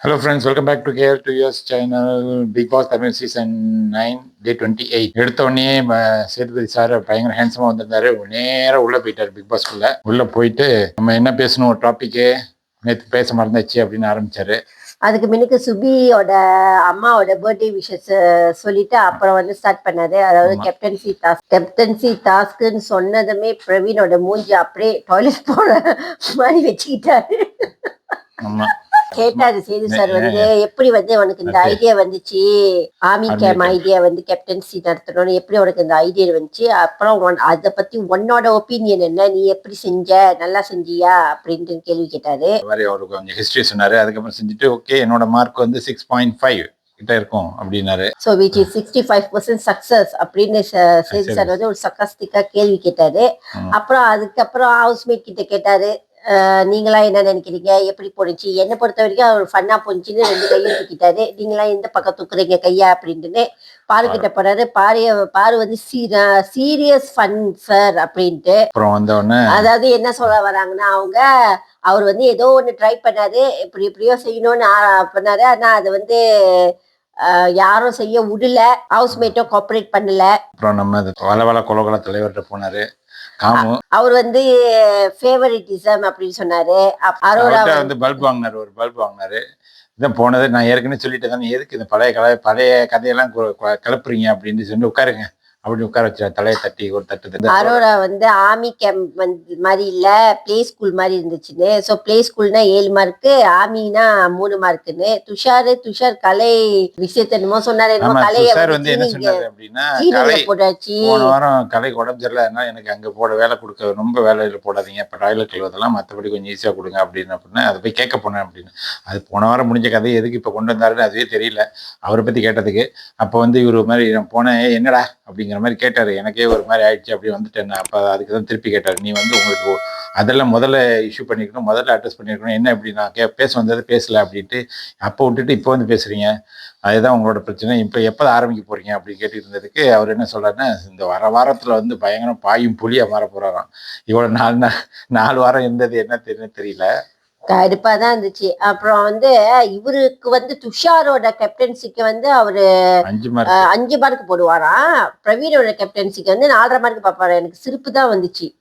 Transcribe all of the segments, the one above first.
Hello friends welcome back to care to US channel Bigg Boss Tamil season nine day twenty eight எடுத்த உடனே ம, Sethupathi sir பயங்கர ஹேண்ட்ஸமாக வந்திருந்தாரு. நேராக உள்ளே போயிட்டார் பிக் பாஸ்க்குள்ள உள்ளே போயிட்டு நம்ம என்ன பேசணும் ஒரு டாப்பிக்கு நேற்று பேச மறந்தாச்சு அப்படின்னு ஆரம்பிச்சாரு. அதுக்கு முன்னுக்கு சுபியோட அம்மாவோட பர்த்டே விஷஸ் சொல்லிட்டு அப்புறம் வந்து ஸ்டார்ட் பண்ணாரு. அதாவது. கேப்டன்சி டாஸ்க் கேப்டன்சி டாஸ்க்னு சொன்னதுமே பிரவீனோட மூஞ்சி அப்படியே டாய்லெட் போற மாதிரி வச்சுக்கிட்டாரு. ஆமாம் கேட்டாரு சேது சார் வந்து எப்படி வந்து உனக்கு இந்த. ஐடியா வந்துச்சு? Army game. ஐடியா வந்து கேப்டன்சி நடத்தணும்னு எப்படி உனக்கு இந்த ஐடியா வந்துச்சு அப்புறம் அத பத்தி உன்னோட ஒப்பீனியன் என்ன? நீ எப்படி செஞ்ச? நல்லா செஞ்சியா? அப்படின்ட்டு கேள்வி கேட்டாரு. மாதிரி அவருக்கு கொஞ்சம் ஹிஸ்ட்ரி சொன்னார். அதுக்கப்புறம் செஞ்சுட்டு ஓகே என்னோட மார்க் வந்து சிக்ஸ் பாயிண்ட் ஃபைவ் கிட்ட இருக்கும் அப்படின்னாரு. So which is sixty five percent success அப்படின்னு சேது சரி. வந்து ஒரு சக்கஸ்டிக்கா கேள்வி கேட்டாரு. அப்புறம் அதுக்கப்புறம் ஹவுஸ்மேட் கிட்ட கேட்டாரு. அஹ், நீங்களா என்ன நினைக்கிறீங்க? எப்படி போணுச்சு? என்னை பொறுத்த வரைக்கும் அவர் ஃபன்னா போணுச்சுன்னு ரெண்டு கையும் தூக்கிட்டாரு. நீங்களா எந்த பக்கம் தூக்குறீங்க கையா அப்படின்ட்டுன்னு பாரு கிட்ட போறாரு. பாரு பாரு வந்து சீரியஸ் ஃபன் சார் அப்படின்ட்டு. அதாவது என்ன சொல்ல வராங்கன்னா அவங்க அவர் வந்து ஏதோ ஒண்ணு ட்ரை பண்ணாரு. இப்படி இப்படியோ செய்யணும்னு பண்ணாரு. ஆனா அது வந்து யாரும் செய்ய விடல ஹவுஸ்மேட்டும் கோஆப்ரேட் பண்ணல. அப்புறம் நம்ம இது வள வள கொலகொல தலைவர்கிட்ட போனாரு. அவர் வந்து ஃபேவரட்டிசம் அப்படின்னு சொன்னாரு. அரோரா வந்து பல்ப் வாங்கினாரு ஒரு பல்ப் வாங்கினாரு. இதான் போனது நான் ஏற்கனவே சொல்லிட்டு தானே எதுக்கு இந்த பழைய கலை பழைய கதையெல்லாம் கு- கு- கிளப்புறீங்க அப்படின்னு சொல்லி உட்காருங்க. அப்படி உட்கார வச்சா தலையை தட்டி ஒரு தட்டு அரோரா வந்து ஆர்மி கேம்ப் வந்து மாதிரி இல்ல. பிளே ஸ்கூல் மாதிரி இருந்துச்சுன்னு. ஸோ பிளே ஸ்கூல்னா ஏழு மார்க்கு ஆர்மினா மூணு மார்க்குன்னு துஷாரு துஷார் கலை விஷயத்த என்னமோ சொன்னாரு. என்னமோ கலையை வந்து என்ன சொன்னாரு அப்படின்னா கலை போட்டாச்சு. போன வாரம் கலைக்கு உடம்பு சரியில்லைன்னா எனக்கு அங்க போட வேலை கொடுக்க ரொம்ப வேலையில போடாதீங்க. இப்போ டாய்லெட் கழுவதெல்லாம் மற்றபடி கொஞ்சம் ஈஸியா கொடுங்க அப்படின்னு அப்படின்னா அதை போய் கேட்க போனேன் அப்படின்னு. அது போன வாரம் முடிஞ்ச கதை எதுக்கு இப்போ கொண்டு வந்தாருன்னு அதுவே தெரியல. அவரை பத்தி கேட்டதுக்கு. அப்போ வந்து இவர் மாதிரி நான் போனேன். "ஏய், என்னடா அப்படிங்கிற மாதிரி கேட்டார். எனக்கே ஒரு மாதிரி ஆயிடுச்சு. அப்படி வந்துட்டேன் அப்போ அதுக்கு தான் திருப்பி கேட்டார். நீ வந்து உங்களுக்கு அதெல்லாம் முதல்ல இஷ்யூ பண்ணிருக்கணும் முதல்ல அட்ரஸ் பண்ணியிருக்கணும் என்ன இப்படி நான் கே பேச வந்தது பேசலை அப்படின்ட்டு அப்போ விட்டுட்டு இப்போ வந்து பேசுகிறீங்க அதுதான் உங்களோட பிரச்சனை. இப்போ எப்போ ஆரம்பிக்க போகிறீங்க அப்படி கேட்டுருந்ததுக்கு அவர் என்ன சொல்கிறாருன்னா இந்த வர வாரத்தில் வந்து பயங்கரம் பாயும் புளியாக மாற போகிறாராம் இவ்வளோ நாலு நாள் நாலு வாரம் இருந்தது என்ன தெரியுன்னு தெரியல. கடுப்பா தான் இருந்துச்சு. அப்புறம் வந்து இவருக்கு வந்து துஷாரோட கேப்டன்சிக்கு வந்து அவரு அஞ்சு மார்க் போடுவாராம் பிரவீனோட கேப்டன்சிக்கு வந்து நாலரை மார்க் பார்ப்பாரு. எனக்கு சிரிப்பு தான் வந்துச்சு.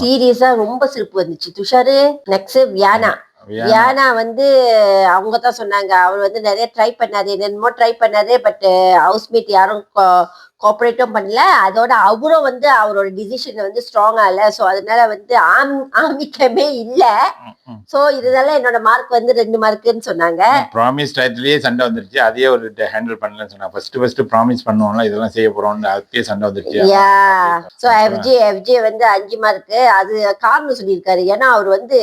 சீரியஸா ரொம்ப சிரிப்பு வந்துச்சு. துஷாரு நெக்ஸ்ட் வியானா. வியா- வியானா. வந்து அவங்க தான் சொன்னாங்க. அவர் வந்து நிறைய ட்ரை பண்ணாரு. என்னென்னமோ ட்ரை பண்ணாரு. பட் ஹவுஸ்மேட் யாரும் கோஆப்ரேட்டும் பண்ணல. அதோட அவரும் வந்து அவரோட டிசிஷன் வந்து ஸ்ட்ராங்கா இல்ல. ஸோ அதனால வந்து ஆம் ஆமிக்கமே இல்ல. ஸோ இதனால என்னோட மார்க் வந்து ரெண்டு மார்க்குன்னு சொன்னாங்க. ப்ராமிஸ் டயத்துலயே சண்டை வந்துருச்சு. அதையே ஒரு ஹேண்டில் பண்ணலன்னு சொன்னா ஃபர்ஸ்ட் ஃபர்ஸ்ட் ப்ராமிஸ் பண்ணுவோம்ல இதெல்லாம் செய்ய போறோம்னு அதுக்கே சண்டை வந்துருச்சு. யா ஸோ எஃப்ஜே எஃப்ஜே வந்து அஞ்சு மார்க்கு அது காரணம் சொல்லியிருக்காரு. ஏன்னா அவர் வந்து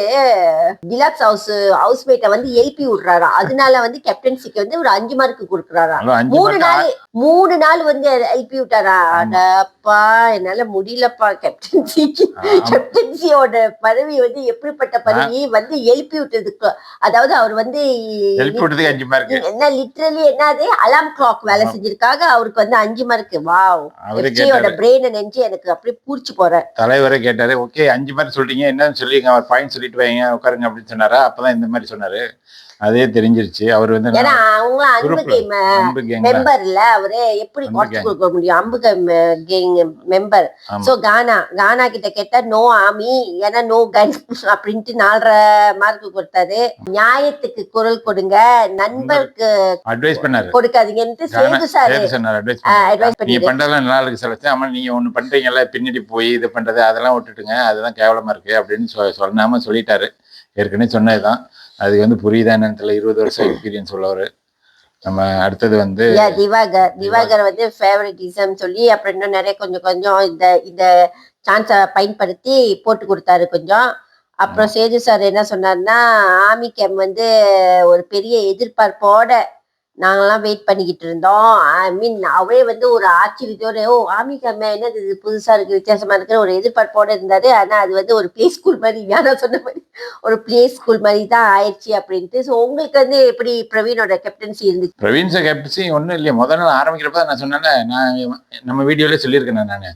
டிலக்ஸ் ஹவுஸ் ஹவுஸ்மேட்டை வந்து எழுப்பி விடுறாராம் அதனால வந்து கேப்டன்சிக்கு வந்து ஒரு அஞ்சு மார்க் கொடுக்குறாராம் அவ்வளவு அஞ்சு மூணு நாள் மூணு நாள் வந்து எழுப்பி விட்டாரா அடப்பா என்னால முடியலப்பா கேப்டன்சிக்கு ஆமா. கேப்டன்சியோட பதவி வந்து எப்படிப்பட்ட பதவி வந்து எழுப்பி விட்டதுக்கு அதாவது அவர் வந்து என்ன லிட்ரலி என்னது? அலாம் கிளாக் வேலை ஆமா. செஞ்சிருக்காக அவருக்கு வந்து அஞ்சு மார்க் வாவ் எஃப்ஜியோட பிரெயினை நெஞ்சு எனக்கு அப்படியே பூரிச்சு போறேன் தலைவரே கேட்டாரு ஓகே அஞ்சு மார்க் சொல்லிட்டீங்க என்னன்னு சொல்லிங்க அவர் பாயிண்ட் சொல்லிட்டு வைங்க உட்காருங்க அப்படின்னு சொன்னாரா? அப்பதான் இந்த மாதிரி சொன்னாரு. அதே தெரிஞ்சிருச்சு. அவர் வந்து ஏன்னா அவங்க அன்பு கேங்ல மெம்பர் இல்ல அவரு எப்படி குறைச்சு. கொடுக்க முடியும்? அம்பு gang member. So Gana Gana கிட்ட கேட்டா நோ ஆமி ஏன்னா நோ கன் அப்படின்ட்டு நாலரை மார்க் கொடுத்தாரு. நியாயத்துக்கு குரல் கொடுங்க. நண்பருக்கு அட்வைஸ் பண்ணாரு. கொடுக்காதீங்கன்ட்டு கானா சேது சாரு அட்வைஸ். பண்றதெல்லாம் நல்லா இருக்கு செலச்சு ஆமா நீங்க ஒண்ணு பண்றீங்கல்ல பின்னாடி போய் இது பண்றது அதெல்லாம் விட்டுட்டுங்க அதுதான் கேவலமா இருக்கு அப்படின்னு சொல்லாம சொல்லிட்டாரு. ஏற்கனவே சொன்னதுதான். அது வந்து புரியுதா என்னன்னு இருபது வருஷம் எக்ஸ்பீரியன்ஸ் உள்ளவர். நம்ம அடுத்தது வந்து திவாகர். திவாகர் வந்து ஃபேவரட்டிசம் சொல்லி அப்புறம் இன்னும் நிறைய கொஞ்சம் கொஞ்சம் இந்த இந்த சான்ஸை பயன்படுத்தி போட்டு கொடுத்தாரு கொஞ்சம். அப்புறம் சேது சார் என்ன சொன்னார்னா ஆமி கேம் வந்து ஒரு பெரிய எதிர்பார்ப்போட நாங்கெல்லாம் வெயிட் பண்ணிக்கிட்டு இருந்தோம். ஐ மீன் அவரே வந்து ஒரு ஆச்சரியத்தோட ஓ ஆமிகாமே என்னது இது? புதுசாக இருக்குது வித்தியாசமாக இருக்கிற ஒரு எதிர்பார்ப்போடு இருந்தார். ஆனால் அது வந்து ஒரு ப்ளே ஸ்கூல் மாதிரி ஞானம் சொன்ன மாதிரி ஒரு ப்ளே ஸ்கூல் மாதிரி தான் ஆயிடுச்சு அப்படின்ட்டு. ஸோ உங்களுக்கு வந்து எப்படி பிரவீனோட கேப்டன்சி இருந்துச்சு? பிரவீன் கேப்டன்சி ஒன்றும் இல்லையா. முதல் நாள் ஆரம்பிக்கிறப்ப நான் சொன்னேன்ல நான் நம்ம வீடியோலேயே சொல்லியிருக்கேன் நான்.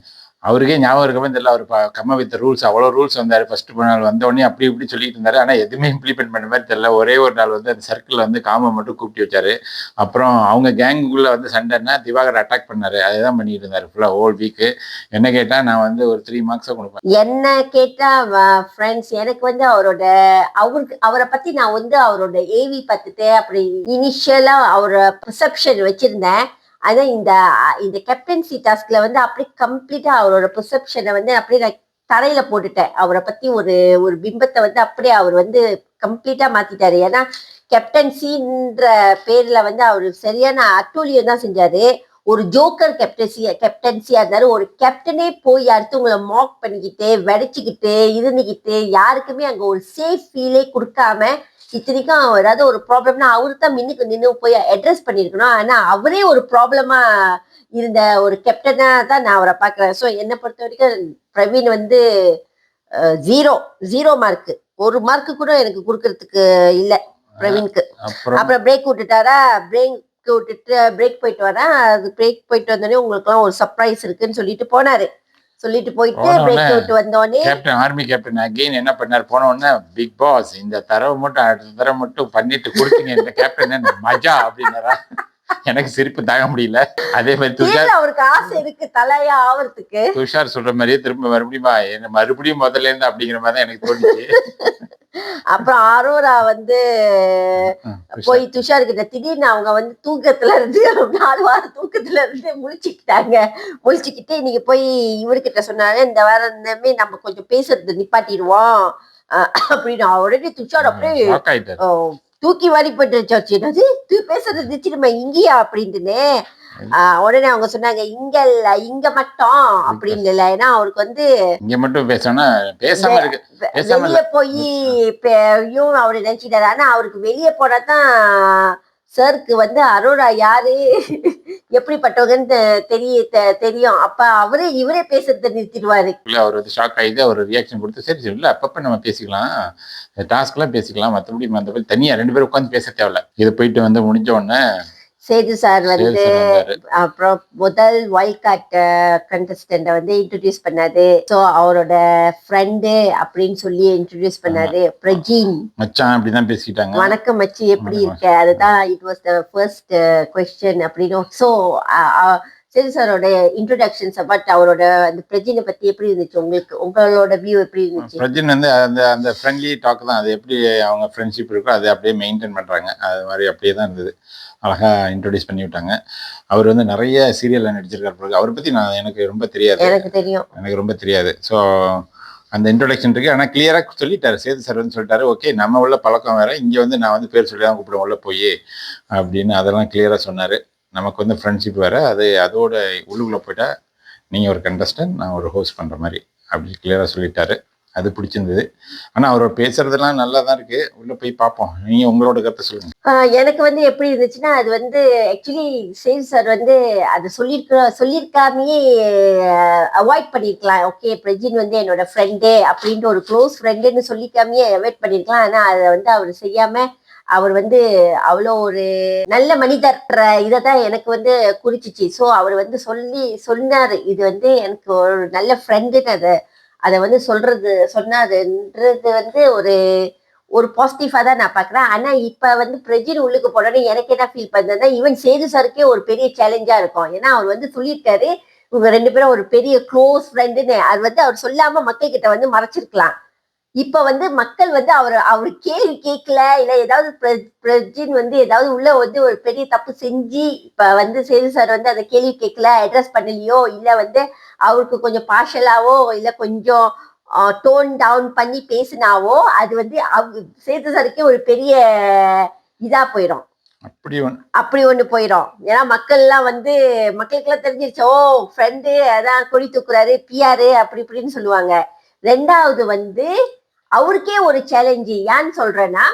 அவருக்கே ஞாபகம் இருக்கவே தெரியல. அவர் கம்ம வித் ரூல்ஸ் அவ்வளோ ரூல்ஸ் வந்தார். ஃபர்ஸ்ட் நாள் வந்த உடனே அப்படி இப்படி சொல்லிட்டு இருந்தார். ஆனால் எதுவுமே இம்ப்ளிமெண்ட் பண்ண மாதிரி தெரியல. ஒரே ஒரு நாள் வந்து அந்த சர்க்கிளில் வந்து காம மட்டும் கூப்பிட்டு வச்சாரு. அப்புறம் அவங்க கேங்குக்குள்ளே வந்து சண்டைன்னா திவாகர் அட்டாக் பண்ணாரு. அதுதான் பண்ணிட்டு இருந்தார் ஃபுல்லாக ஹோல் வீக்கு என்ன கேட்டால் நான் வந்து ஒரு த்ரீ மார்க்ஸை கொடுப்பேன். என்ன கேட்டால் ஃப்ரெண்ட்ஸ் எனக்கு வந்து அவரோட அவருக்கு அவரை பற்றி நான் வந்து அவரோட ஏவி பார்த்துட்டு அப்படி இனிஷியலாக அவரோட ப்ரிசப்ஷன் வச்சிருந்தேன். அதான் இந்த இந்த கேப்டன்சி டாஸ்க்ல வந்து அப்படியே கம்ப்ளீட்டா அவரோட பெர்செப்ஷனை வந்து அப்படியே நான் தரையில போட்டுட்டேன். அவரை பத்தி ஒரு ஒரு பிம்பத்தை வந்து அப்படியே அவர் வந்து கம்ப்ளீட்டா மாத்திட்டாரு. ஏன்னா கேப்டன்சின்ற பேர்ல வந்து அவர் சரியான அட்டூழியம் தான் செஞ்சாரு. ஒரு ஜோக்கர் கேப்டன்சி கேப்டன்சியா இருந்தாரு. ஒரு கேப்டனே போய் அடுத்தவங்களை மாக் பண்ணிக்கிட்டு வெடிச்சுக்கிட்டு இருந்துக்கிட்டு யாருக்குமே அங்க ஒரு சேஃப் ஃபீலே கொடுக்காம இத்தனைக்கும் ஏதாவது ஒரு ப்ராப்ளம்னா அவரு தான் மின்னுக்கு நின்று போய் அட்ரஸ் பண்ணியிருக்கணும் ஆனா அவரே ஒரு ப்ராப்ளமா இருந்த ஒரு கேப்டனா தான் நான் அவரை பார்க்குறேன். ஸோ என்னை பொறுத்த வரைக்கும் பிரவீன் வந்து ஜீரோ ஜீரோ மார்க் ஒரு மார்க் கூட எனக்கு கொடுக்கறதுக்கு இல்ல பிரவீனுக்கு. அப்புறம்? அப்புறம் பிரேக் விட்டுட்டாரா? பிரேக் விட்டுட்டு பிரேக் போயிட்டு வரேன். அது பிரேக் போயிட்டு வந்தோடனே உங்களுக்குலாம் ஒரு சர்ப்ரைஸ் இருக்குன்னு சொல்லிட்டு போனாரு. சொல்லிட்டு போயிட்டு பிரேக் விட்டு வந்தோடனே கேப்டன் ஆர்மி கேப்டன் அகெயின் என்ன பண்ணார்? போன உடனே பிக் பாஸ் இந்த தரவு மட்டும் அடுத்த தடவை மட்டும் பண்ணிட்டு கொடுத்தீங்க. இந்த கேப்டன் என்ன மஜா அப்படின்னாரா? எனக்கு சிரிப்பு தாங்க முடியல. அதே மாதிரி துஷார் அவருக்கு ஆசை இருக்கு தலையா ஆவறதுக்கு. துஷார் சொல்ற மாதிரியே திரும்ப மறுபடியும் என்ன மறுபடியும் முதல்ல இருந்து அப்படிங்கிற மாதிரி தான் எனக்கு தோணுச்சு. அப்புறம் அரோரா வந்து. போய் துஷார் கிட்ட திடீர்னு அவங்க வந்து தூக்கத்துல இருந்து நாலு வாரம் தூக்கத்துல இருந்து முழிச்சுக்கிட்டாங்க. முழிச்சுக்கிட்டு இன்னைக்கு போய் இவர்கிட்ட சொன்னாங்க இந்த வாரம் இனிமே நம்ம கொஞ்சம் பேசுறது நிப்பாட்டிடுவோம். அப்படின்னு. உடனே துஷார் அப்படியே தூக்கி வாரி போட்டு வச்சாச்சு என்னது தூ பேசுறது நிச்சயமா இங்கேயா அப்படின்ட்டுன்னு ஆஹ் உடனே அவங்க சொன்னாங்க இங்க இல்ல இங்க மட்டும். அப்படின்னு இல்ல ஏன்னா அவருக்கு வந்து இங்க மட்டும் பேசணும்னா பேசாம இருக்கு. வெ- பேசாம வெளிய போய் அவரு நினைச்சிட்டாரு. ஆனா அவருக்கு வெளியே போனாதான் சருக்கு வந்து அரோரா யாரு? எப்படிப்பட்டவங்கன்னு தெரிய தெ- தெரியும். அப்ப அவரே இவரே பேசுறத நிறுத்திடுவாரு. இல்ல அவர் வந்து ஷாக் ஆகிது அவர் ரியாக்ஷன் கொடுத்து சரி சரி இல்ல அப்பப்ப நம்ம பேசிக்கலாம். டாஸ்க்லாம் பேசிக்கலாம். மற்றபடி மற்றபடி தனியா ரெண்டு பேரும் உட்காந்து பேச தேவையில்ல. இது போயிட்டு வந்து முடிஞ்ச உடனே சேது சார் வந்து அப்புறம் முதல் வைல்ட் கார்ட் கண்டஸ்டன்ட வந்து இன்ட்ரடியூஸ் பண்ணாரு. ஸோ அவரோட ஃப்ரெண்டு அப்படின்னு சொல்லி இன்ட்ரடியூஸ் பண்ணாரு. பிரஜின் மச்சான் அப்படிதான் பேசிக்கிட்டாங்க வணக்கம் மச்சி எப்படி. இருக்க? அதுதான் it was the first question அப்படின்னு ஸோ சரி சாரோட இன்ட்ரோடக்ஷன்ஸ் பட் அவரோட அந்த பிரஜினை பத்தி எப்படி இருந்துச்சு? உங்களுக்கு உங்களோட வியூ எப்படி இருந்துச்சு? பிரஜின் வந்து அந்த அந்த ஃப்ரெண்ட்லி டாக் தான். அது எப்படி அவங்க ஃப்ரெண்ட்ஷிப் இருக்கோ அதை அப்படியே மெயின்டைன் பண்றாங்க. அது மாதிரி அப்படியே தான் இருந்தது. அழகா இன்ட்ரோடியூஸ் பண்ணி விட்டாங்க அவர் வந்து நிறைய சீரியல்ல நடிச்சிருக்காரு பிறகு அவரை பத்தி நான் எனக்கு ரொம்ப தெரியாது. எனக்கு தெரியும். எனக்கு ரொம்ப தெரியாது. ஸோ அந்த இன்ட்ரோடக்ஷன் இருக்கு. ஆனால் கிளியராக சொல்லிட்டாரு. சேது சார் வந்து சொல்லிட்டாரு. ஓகே நம்ம உள்ள பழக்கம் வேற. இங்கே வந்து நான் வந்து பேர் சொல்லி தான் கூப்பிடுவேன். உள்ள போய். அப்படின்னு அதெல்லாம் கிளியராக சொன்னார். நமக்கு வந்து ஃப்ரெண்ட்ஷிப் வேற. அது அதோட உள்ளுக்குள்ளே போயிட்டா நீங்கள் ஒரு கண்டஸ்டன்ட் நான் ஒரு ஹோஸ்ட் பண்ணுற மாதிரி. அப்படி கிளியராக சொல்லிட்டாரு. அது பிடிச்சிருந்தது. ஆனால் அவர் பேசுறதெல்லாம் நல்லா தான் இருக்கு. உள்ள போய் பார்ப்போம் நீங்க உங்களோட கருத்தை சொல்லுங்க. எனக்கு வந்து எப்படி இருந்துச்சுன்னா அது வந்து ஆக்சுவலி சேல் சார் வந்து அது சொல்லியிருக்க சொல்லியிருக்காமையே அவாய்ட் பண்ணியிருக்கலாம் ஓகே பிரஜின் வந்து என்னோட ஃப்ரெண்டு அப்படின்ட்டு ஒரு க்ளோஸ் ஃப்ரெண்டுன்னு சொல்லிக்காமையே அவாய்ட் பண்ணியிருக்கலாம் ஆனா அதை வந்து அவர் செய்யாம அவர் வந்து அவ்வளோ ஒரு நல்ல மனிதர் இதை தான் எனக்கு வந்து குறிச்சிச்சு. ஸோ அவர் வந்து சொல்லி சொன்னார். இது வந்து எனக்கு ஒரு நல்ல ஃப்ரெண்டுன்னு அதை அதை வந்து சொல்றது சொன்னாருன்றது வந்து ஒரு ஒரு பாசிட்டிவா தான் நான் பாக்குறேன் ஆனா இப்ப வந்து பிரஜின் உள்ளுக்கு போனோடனே எனக்கு என்ன ஃபீல் பண்ணதுன்னா ஈவன் சேது சாருக்கே ஒரு பெரிய சேலஞ்சா இருக்கும். ஏன்னா அவர் வந்து சொல்லியிருக்காரு இவங்க ரெண்டு பேரும் ஒரு பெரிய க்ளோஸ் ஃப்ரெண்டுன்னு அது வந்து அவர் சொல்லாம மக்கள் கிட்ட வந்து மறைச்சிருக்கலாம். இப்ப வந்து மக்கள் வந்து அவர் அவர் கேள்வி கேட்கல இல்ல ஏதாவது பிர- பிரஜின் வந்து ஏதாவது உள்ள வந்து ஒரு பெரிய தப்பு செஞ்சு இப்ப வந்து சேது சார் வந்து அந்த கேள்வி கேட்கல அட்ரஸ் பண்ணலையோ இல்ல வந்து அவருக்கு கொஞ்சம் பார்ஷலாவோ இல்ல கொஞ்சம் டோன் டவுன் பண்ணி பேசினாவோ அது வந்து சேது சாருக்கே ஒரு பெரிய இதா போயிடும் அப்படி ஒன்று அப்படி போயிடும் ஏன்னா மக்கள் எல்லாம் வந்து மக்களுக்கெல்லாம் தெரிஞ்சிருச்சு ஓ ஃப்ரெண்டு அதான் கொடி தூக்குறாரு பிஆரு அப்படி இப்படின்னு சொல்லுவாங்க. ரெண்டாவது வந்து அவருக்கே ஒரு சேலஞ்சு ஏன்னு சொல்றேன்னா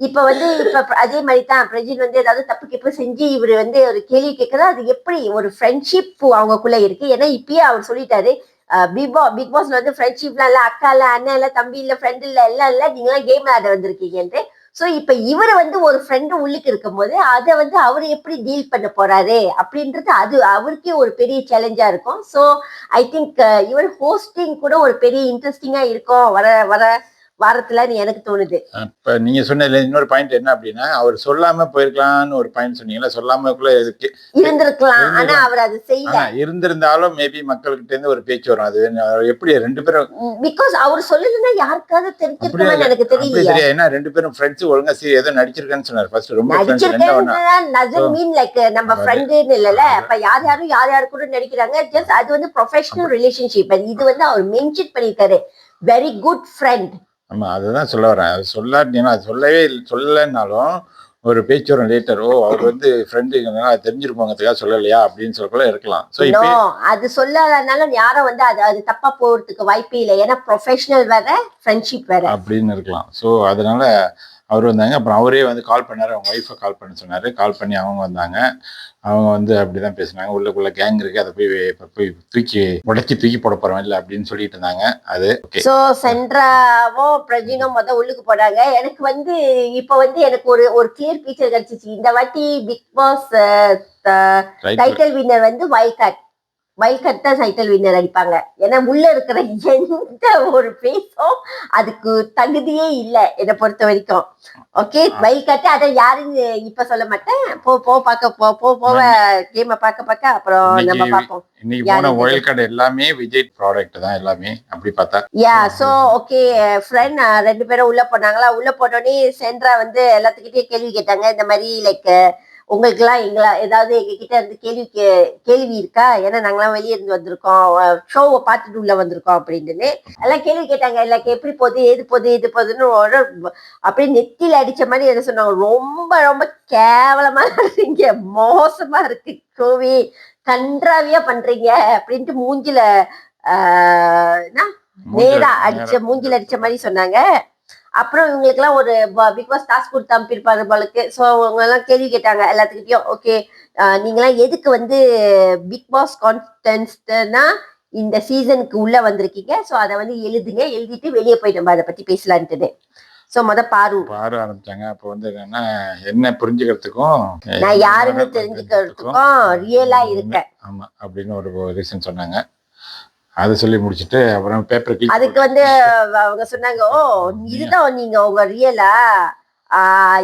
இப்ப வந்து இப்ப அதே மாதிரி தான் பிரஜின் வந்து ஏதாவது தப்பு கிப்பு செஞ்சு இவர் வந்து ஒரு கேள்வி கேட்கறது அது எப்படி ஒரு ஃப்ரெண்ட்ஷிப் அவங்கக்குள்ள இருக்கு? ஏன்னா இப்பயே அவர் சொல்லிட்டாரு பிக் பாஸ் பிக் பாஸ்ல வந்து ஃப்ரெண்ட்ஷிப்லாம் இல்ல அக்கா இல்ல அண்ணன் இல்ல தம்பி இல்ல ஃப்ரெண்ட் இல்ல எல்லாம் இல்ல நீங்க எல்லாம் கேம் ஆட வந்திருக்கீங்கன்ட்டு. சோ இப்ப இவர் வந்து ஒரு ஃப்ரெண்டு உள்ளுக்கு இருக்கும்போது அதை வந்து அவர் எப்படி டீல் பண்ண போறாரு அப்படின்றது அது அவருக்கே ஒரு பெரிய சேலஞ்சா இருக்கும். சோ ஐ திங்க் இவர் ஹோஸ்டிங் கூட ஒரு பெரிய இன்ட்ரெஸ்டிங்கா இருக்கும். வர வர வாரத்துலன்னு எனக்கு தோணுது. இப்ப நீங்க சொன்னதுல இன்னொரு பாயிண்ட் என்ன அப்படின்னா அவர் சொல்லாம போயிருக்கலாம்னு ஒரு பாயிண்ட் சொன்னீங்கல்ல சொல்லாம இருக்கு இருந்திருக்கலாம். ஆனா. அவர் அது செய்யல. இருந்திருந்தாலும் மேபி மக்கள்கிட்ட இருந்து ஒரு பேச்சு வரும். அது எப்படி ரெண்டு பேரும் பிகாஸ் அவர் சொல்லலன்னா யாருக்காவது அப்படியே தெரிஞ்சிருக்குமான்னு எனக்கு தெரியாது. ஏன்னா ரெண்டு பேரும் ஃப்ரெண்ட்ஸ் ஒழுங்கா சரி ஏதோ நடிச்சிருக்கேன்னு சொன்னார். ஃபர்ஸ்ட் ரொம்ப நடிச்சிருக்கேன் மீன் லைக் நம்ம ஃப்ரெண்டுன்னு இல்லல அப்ப யார் யாரும் யார் யார் கூட நடிக்கிறாங்க ஜஸ்ட் அது வந்து ப்ரொஃபஷனல் ரிலேஷன்ஷிப் இது வந்து அவர் மென்ஷன் பண்ணிருக்காரு வெரி குட் ஃப்ரெண்ட் ஆமா அதுதான் சொல்ல வரேன். அது சொல்லாட்டினா அது சொல்லவே சொல்லலைன்னாலும் ஒரு பேச்சு வரும் லேட்டர் ஓ அவர் வந்து ஃப்ரெண்டுங்கிறதுனால அது தெரிஞ்சிருப்பாங்கிறதுக்காக சொல்லலையா அப்படின்னு சொல்லக்கூட இருக்கலாம். ஸோ நோ இப்போ அது சொல்லாதனால யாரும் வந்து அது அது தப்பா போறதுக்கு வாய்ப்பே இல்லை. ஏன்னா ப்ரொஃபஷனல் வேற ஃப்ரெண்ட்ஷிப் வேற. அப்படின்னு இருக்கலாம். ஸோ அதனால அவர் வந்தாங்க. அப்புறம் அவரே வந்து கால் பண்ணாரு. அவங்க ஒய்ஃபை கால் பண்ண சொன்னாரு. கால் பண்ணி அவங்க வந்தாங்க. அவங்க வந்து அப்படிதான் பேசினாங்க. உள்ளுக்குள்ள கேங் இருக்கு. அதை போய் போய் தூக்கி உடைச்சி தூக்கி போட போறோம். இல்லை அப்படின்னு சொல்லிட்டு இருந்தாங்க. அது சோ சென்ட்ராவும் பிரஜினும் முத உள்ளுக்கு போனாங்க. எனக்கு வந்து இப்ப வந்து எனக்கு ஒரு ஒரு கிளியர் பிக்சர் கிடைச்சிச்சு. இந்த வாட்டி பிக் பாஸ் டைட்டில் வின்னர் வந்து வைல்ட் வைல்ட் தான் டைட்டில் வின்னர் அடிப்பாங்க. ஏன்னா உள்ள இருக்கிற எந்த ஒரு பேஸும் அதுக்கு தகுதியே இல்லை என்னை பொறுத்த வரைக்கும். ஓகே வைல்ட் கட் அதை யாருன்னு இப்ப சொல்ல மாட்டேன். போ போ பார்க்க போ போ போவ கேம பார்க்க பார்க்க அப்புறம் நம்ம பார்ப்போம். இன்னைக்கு போன? ஒயில் கார்டு எல்லாமே விஜய் ப்ராடக்ட் தான் எல்லாமே. அப்படி பார்த்தா. யா சோ ஓகே ஃப்ரெண்ட் ரெண்டு பேரும் உள்ள போனாங்களா? உள்ள போனோடனே சென்ட்ரா வந்து எல்லாத்துக்கிட்டே கேள்வி கேட்டாங்க. இந்த மாதிரி லைக் உங்களுக்கு எல்லாம் எங்களா ஏதாவது எங்க கிட்ட இருந்து கேள்வி கே- கேள்வி இருக்கா? ஏன்னா நாங்கெல்லாம் வெளியே இருந்து வந்திருக்கோம். ஷோவை பார்த்துட்டு உள்ள வந்திருக்கோம் அப்படின்னு எல்லாம் கேள்வி கேட்டாங்க. லைக் எப்படி போகுது? எது போகுது? எது போகுதுன்னு அப்படியே நெத்தியில அடிச்ச மாதிரி என்ன சொன்னாங்க. ரொம்ப ரொம்ப கேவலமா இருக்கீங்க மோசமா இருக்கு. கோவி கன்றாவியா பண்றீங்க அப்படின்ட்டு மூஞ்சில ஆஹ் என்ன? நேரா அடிச்ச மூஞ்சில அடிச்ச மாதிரி சொன்னாங்க. அப்புறம் இவங்களுக்கு எல்லாம் ஒரு பிக் பாஸ் டாஸ்க் கொடுத்து அனுப்பியிருப்பாரு போலுக்கு ஸோ அவங்க எல்லாம் கேள்வி கேட்டாங்க எல்லாத்துக்கிட்டையும். ஓகே நீங்களாம் எதுக்கு வந்து பிக் பாஸ் கான்டென்ட்னா இந்த சீசனுக்கு உள்ள வந்திருக்கீங்க? ஸோ அதை வந்து எழுதுங்க. எழுதிட்டு வெளியே போய் நம்ம அதை பத்தி பேசலான்ட்டுன்னு. ஸோ முத பாரு. பார ஆரம்பிச்சாங்க. அப்போ வந்து என்னன்னா என்ன புரிஞ்சுக்கிறதுக்கும் நான் யாருன்னு தெரிஞ்சுக்கிறதுக்கும் ரியலா இருக்கேன். ஆமா அப்படின்னு ஒரு ரீசன் சொன்னாங்க. அதை சொல்லி முடிச்சுட்டு அப்புறம் பேப்பர் அதுக்கு வந்து அவங்க சொன்னாங்க ஓ இதுதான் நீங்க உங்க ரியலா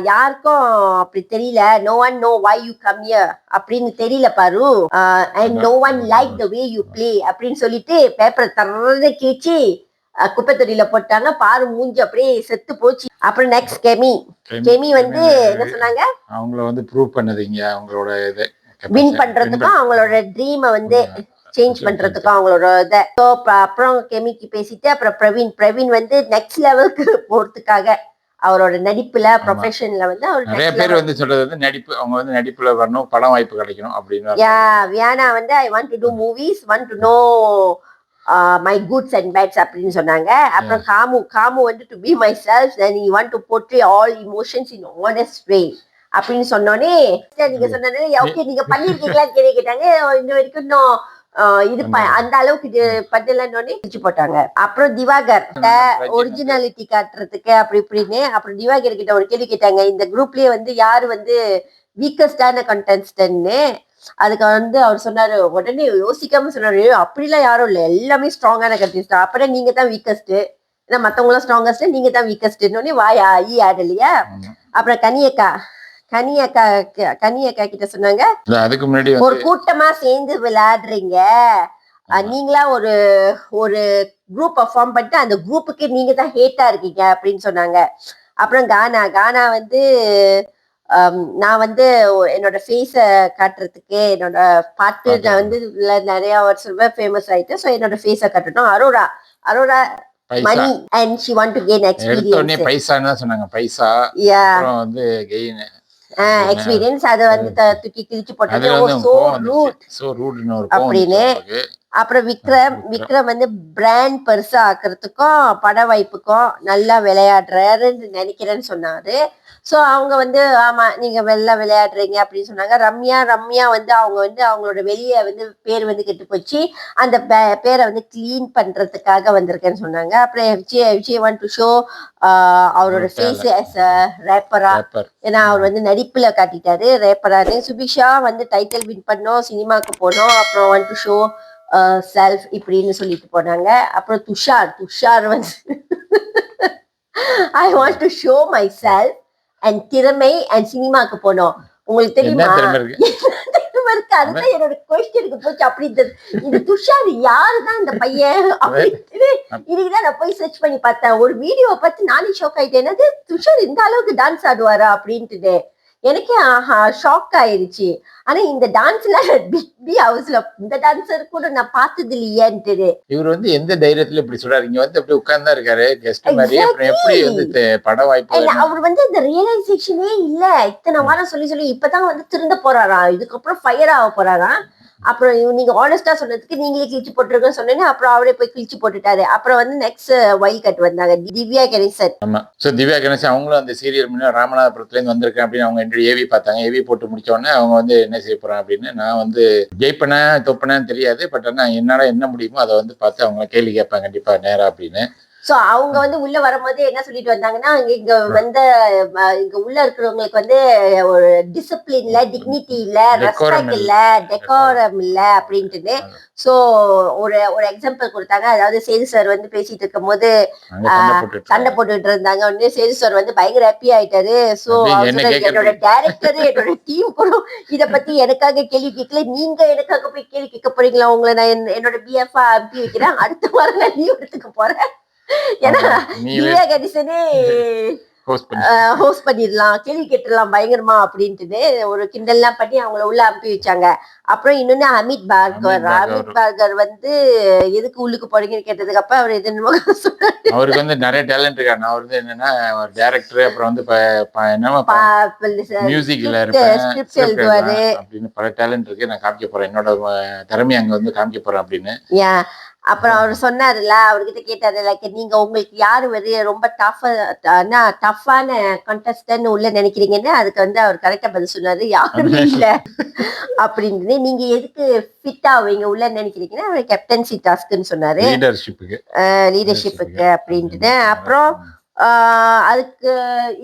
யாருக்கும் அப்படி தெரியல. No one no why you come here அப்படின்னு தெரியல பாரு. And no one like the way you play அப்படின்னு சொல்லிட்டு பேப்பரை தரத கிழிச்சு குப்பை தொட்டியில போட்டாங்க. பாரு மூஞ்சி அப்படியே செத்து போச்சு. அப்புறம் நெக்ஸ்ட் கெமி கெமி வந்து என்ன சொன்னாங்க? அவங்கள வந்து ப்ரூவ் பண்ணதுங்க அவங்களோட இது. வின் பண்றதுக்கும் அவங்களோட ட்ரீமை வந்து சேஞ்ச் பண்றதுக்கும் அவங்களோட இதை. So, அப்புறம் அப்புறம் கெமிக்கு பேசிட்டு அப்புறம் பிரவீன். பிரவீன் வந்து நெக்ஸ்ட் லெவலுக்கு போறதுக்காக அவரோட நடிப்புல ப்ரொஃபஷன்ல வந்து அவர் நிறைய பேர் வந்து சொல்றது வந்து நடிப்பு அவங்க வந்து நடிப்புல வரணும் படம் வாய்ப்பு கிடைக்கணும் அப்படின்னு யா வியானா வந்து I want to do movies want to know my goods and bads அப்படின்னு சொன்னாங்க. அப்புறம் காமு காமு வந்து to be myself then you want to portray all emotions in honest way அப்படின்னு சொன்னோனே நீங்க சொன்னது ஓகே நீங்க பண்ணிருக்கீங்களா கேள்வி கேட்டாங்க. இன்ன வரைக்கும் இன்னும் இது அந்த அளவுக்கு இது பண்ணலன்னொடனே பிரிச்சு போட்டாங்க. அப்புறம் திவாகர் ஒரிஜினாலிட்டி காட்டுறதுக்கு அப்படி இப்படின்னு அப்புறம் திவாகர் கிட்ட ஒரு கேள்வி கேட்டாங்க. இந்த குரூப்லயே வந்து யாரு வந்து வீக்கஸ்டான கண்டென்ஸ்டன்ட்னு அதுக்கு வந்து அவர் சொன்னாரு உடனே யோசிக்காம சொன்னாரு அப்படிலாம் யாரும் இல்ல. எல்லாமே ஸ்ட்ராங்கான கண்டென்ஸ்ட் அப்படியே நீங்க தான் வீக்கஸ்ட் ஏன்னா மத்தவங்க எல்லாம் ஸ்ட்ராங்கஸ்ட் நீங்க தான் வீக்கஸ்ட்னு வாயா ஈ ஆடலையா. அப்புறம் கனியக்கா கனியக்கா கனியக்கா கிட்ட சொன்னாங்க இல்ல, அதுக்கு முன்னாடி ஒரு கூட்டமா சேர்ந்து விளையாடுறீங்க. நீங்களா ஒரு ஒரு குரூப் ஃபார்ம் பண்ணிட்டு அந்த குரூப்புக்கு நீங்க தான் ஹேட்டா இருக்கீங்க அப்படின்னு சொன்னாங்க. அப்புறம் கானா கானா வந்து நான் வந்து என்னோட ஃபேஸ காட்டுறதுக்கு என்னோட பாட்டு நான் வந்து நிறைய வருஷம் ஃபேமஸ் ஆயிட்டு ஸோ என்னோட ஃபேஸ காட்டணும். Arora Arora money and she want to gain experience பைசான்னு சொன்னாங்க. பைசா யா வந்து கெயின் எக்ஸ்பீரியன்ஸ் அதை வந்து தூக்கி கிழிச்சு போட்டது. சோ ரூட் அப்படின்னு. அப்புறம் விக்ரம் விக்ரம். வந்து பிராண்ட் பெருசா ஆக்குறதுக்கும் பட வாய்ப்புக்கும் நல்லா விளையாடுறாருன்னு நினைக்கிறேன்னு சொன்னாரு. ஸோ அவங்க வந்து ஆமா நீங்க வெள்ள விளையாடுறீங்க அப்படின்னு சொன்னாங்க. ரம்யா ரம்யா வந்து அவங்க வந்து அவங்களோட வெளியே வந்து பேர் வந்து கெட்டு போச்சு. அந்த பேரை வந்து க்ளீன் பண்றதுக்காக வந்திருக்கேன்னு சொன்னாங்க. அப்புறம் Vijay Vijay want to show அவரோட. ஃபேஸ் ரேப்பரா. ஏன்னா அவர் வந்து நடிப்புல காட்டிட்டாரு ரேப்பரானு சுபிக்ஷா வந்து டைட்டில் வின் பண்ணோம் சினிமாக்கு போனோம். அப்புறம் ஒன் டு ஷோ செல்ஃப் இப்படின்னு சொல்லிட்டு போனாங்க. அப்புறம் துஷார் துஷார் வந்து I want to show myself and திறமை அண்ட் சினிமாக்கு போனோம். உங்களுக்கு தெரியுமா? இருக்கு? அதுதான் என்னோட கொஸ்டினுக்கு போச்சு. அப்படி இந்த துஷார் யாருதான் இந்த பையன்? அப்படின்னு இன்னைக்குதான் நான் போய் சர்ச் பண்ணி பார்த்தேன். ஒரு வீடியோ பார்த்து நானே ஷாக் ஆயிட்டேன். என்னது? துஷார் இந்த அளவுக்கு டான்ஸ் ஆடுவாரா? அப்படின்ட்டு எனக்கே ஆஹா ஷாக் ஆயிருச்சு. ஆனா இந்த டான்ஸ்ல பிக் பி ஹவுஸ்ல இந்த டான்ஸர் கூட நான் பார்த்தது இல்லையேன்ட்டு இவர் வந்து எந்த தைரியத்துல இப்படி சொல்றாரு? இங்க வந்து அப்படி உட்கார்ந்தா இருக்காரு கெஸ்ட் மாதிரி அப்புறம் எப்படி வந்து பட வாய்ப்பு இல்ல அவர் வந்து இந்த ரியலைசேஷனே இல்ல. இத்தனை வாரம் சொல்லி சொல்லி இப்பதான் வந்து திருந்த போறாராம் இதுக்கப்புறம் ஃபயர் ஆக போறாராம் அப்புறம் நீங்க ஆனஸ்டா சொன்னதுக்கு நீங்களே கிழிச்சு போட்டுருக்கேன்னு சொன்னேன்னு அப்புறம் அவரே போய் கிழிச்சு போட்டுட்டாரு. அப்புறம் வந்து நெக்ஸ்ட் வைல் கட் வந்தாங்க. திவ்யா கணேசன். ஆமா. சோ திவ்யா கணேசன் அவங்களும் அந்த சீரியல் முன்னாடி ராமநாதபுரத்துல இருந்து வந்திருக்கேன் அப்படின்னு அவங்க என்னோட ஏவி பார்த்தாங்க. ஏவி போட்டு முடிச்ச உடனே அவங்க வந்து என்ன செய்ய போறான் அப்படின்னு நான் வந்து ஜெயிப்பனேன் தொப்பனேன்னு தெரியாது. பட் ஆனா என்னால என்ன முடியுமோ அதை வந்து பார்த்து அவங்க கேள்வி கேட்பாங்க. கண்டிப்பா நேரா அப்படின்னு. சோ அவங்க வந்து உள்ள வரும்போது என்ன சொல்லிட்டு வந்தாங்கன்னா இங்க வந்து இங்க உள்ள இருக்கிறவங்களுக்கு வந்து ஒரு டிசிப்ளின் இல்ல டிக்னிட்டி இல்ல ரெஸ்பெக்ட் இல்ல. டெக்கோரம் இல்ல அப்படின்ட்டு சோ ஒரு ஒரு எக்ஸாம்பிள் கொடுத்தாங்க. அதாவது சேது சார் வந்து பேசிட்டு இருக்கும் போது சண்டை போட்டுட்டு இருந்தாங்க. உடனே சேது சார் வந்து பயங்கர ஹாப்பி ஆயிட்டாரு. சோ? என்னோட டேரக்டர் என்னோட டீம் கூட இத பத்தி எனக்காக கேள்வி கேட்கல. நீங்க எனக்காக போய் கேள்வி கேட்க போறீங்களா? உங்களை நான் என்- என்னோட பிஎஃப் அனுப்பி வைக்கிறேன். அடுத்த வாரம் நான் லீவ் எடுத்துக்க போறேன். ஏன்னா திவ்யா கணேசனே ஹோஸ்ட் பண்ணி. ஹோஸ்ட் பண்ணிடலாம். கேள்வி கேட்டுடலாம் பயங்கரமா அப்படின்ட்டு ஒரு கிண்டல்லாம் பண்ணி அவங்கள உள்ள அனுப்பி வச்சாங்க. அப்புறம் இன்னொன்னு அமித் பார்கர் அமித் பார்கர். வந்து எதுக்கு உள்ளுக்கு போறீங்கன்னு கேட்டதுக்கு அப்புறம் அவர் எது. அவருக்கு வந்து நிறைய டேலண்ட் இருக்காரு. நான் வந்து என்னன்னா டேரக்டர் அப்புறம் வந்து மியூசிக்ல எழுதுவாரு. அப்படின்னு பல டேலண்ட் இருக்கு. நான் காமிக்க போறேன். என்னோட திறமையை அங்க வந்து காமிக்க போறேன் அப்படின்னு. அப்புறம் அவர் சொன்னாருல்ல அவர்கிட்ட கேட்டாரு லைக் நீங்க உங்களுக்கு யாரு வந்து ரொம்ப டஃப் டஃப்பான கண்டஸ்டன் உள்ள நினைக்கிறீங்கன்னு அதுக்கு வந்து அவர் கரெக்டா பதில் சொன்னாரு. யாருமே இல்ல. அப்படின்னு நீங்க எதுக்கு ஃபிட் ஆவீங்க உள்ள நினைக்கிறீங்கன்னா அவர் கேப்டன்சி டாஸ்க்னு சொன்னாரு. லீடர்ஷிப்புக்கு லீடர்ஷிப்புக்கு அப்படின்ட்டு. அப்புறம் அதுக்கு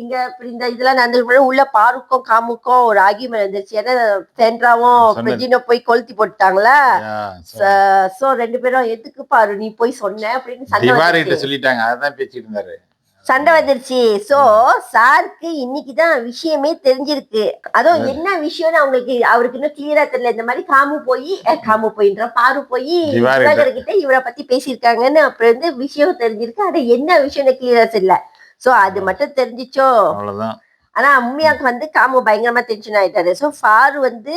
இங்க இந்த இதெல்லாம் நடந்து உள்ள பாருக்கும் காமுக்கும் ஒரு ஆகியமே வந்துருச்சு. ஏன்னா சென்ட்ராவும். பெஜினோ போய் கொளுத்தி போட்டுட்டாங்களா? சோ ரெண்டு பேரும் எதுக்கு பாரு நீ போய் சொன்ன அப்படின்னு சொல்லிட்டாங்க. அதான் பேசிட்டு இருந்தாரு. சண்டை வந்துருச்சு. சோ சாருக்கு இன்னைக்குதான் விஷயமே தெரிஞ்சிருக்கு. அதுவும் என்ன விஷயம்னு அவங்களுக்கு அவருக்கு இன்னும் கிளியரா தெரியல. இந்த மாதிரி காமு போய் காமு போயின்ற பாரு போய் கிட்ட. இவரை பத்தி பேசியிருக்காங்கன்னு அப்புறம் வந்து விஷயம் தெரிஞ்சிருக்கு. அது என்ன விஷயம்னு கிளியரா தெரியல. சோ அது மட்டும் தெரிஞ்சிச்சோ? ஆனா உண்மையாக்கு வந்து காமு பயங்கரமா டென்ஷன் ஆயிட்டாரு. சோ ஃபாரு வந்து